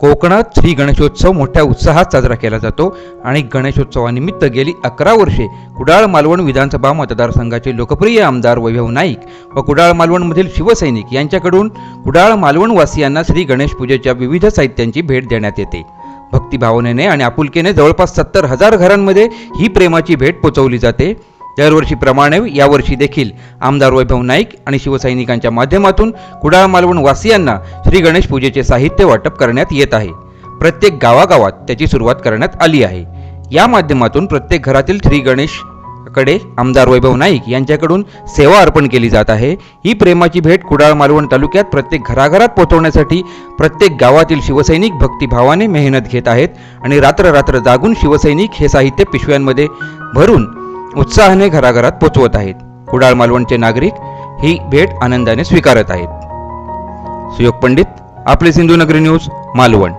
कोकणात श्री गणेशोत्सव मोठ्या उत्साहात साजरा केला जातो आणि गणेशोत्सवानिमित्त गेली अकरा वर्षे कुडाळ मालवण विधानसभा मतदारसंघाचे लोकप्रिय आमदार वैभव नाईक व कुडाळ मालवणमधील शिवसैनिक यांच्याकडून कुडाळ मालवण वासियांना श्री गणेश पूजेच्या विविध साहित्यांची भेट देण्यात येते. भक्तिभावनेने आणि आपुलकीने जवळपास सत्तर हजार घरांमध्ये ही प्रेमाची भेट पोचवली जाते. दरवर्षीप्रमाणे यावर्षी देखील आमदार वैभव नाईक आणि शिवसैनिकांच्या माध्यमातून कुडाळ मालवण वासियांना श्री गणेश पूजेचे साहित्य वाटप करण्यात येत आहे. प्रत्येक गावागावात त्याची सुरुवात करण्यात आली आहे. या माध्यमातून प्रत्येक घरातील श्री गणेशकडे आमदार वैभव नाईक यांच्याकडून सेवा अर्पण केली जात आहे. ही प्रेमाची भेट कुडाळ मालवण तालुक्यात प्रत्येक घराघरात पोहोचवण्यासाठी प्रत्येक गावातील शिवसैनिक भक्तिभावाने मेहनत घेत आहेत आणि रात्र रात्र जागून शिवसैनिक हे साहित्य पिशव्यांमध्ये भरून उत्साहाने घराघरात पोचवत आहेत. कुडाळ मालवणचे नागरिक ही भेट आनंदाने स्वीकारत आहेत. सुयोग पंडित आपले सिंधुनगरी न्यूज मालवण.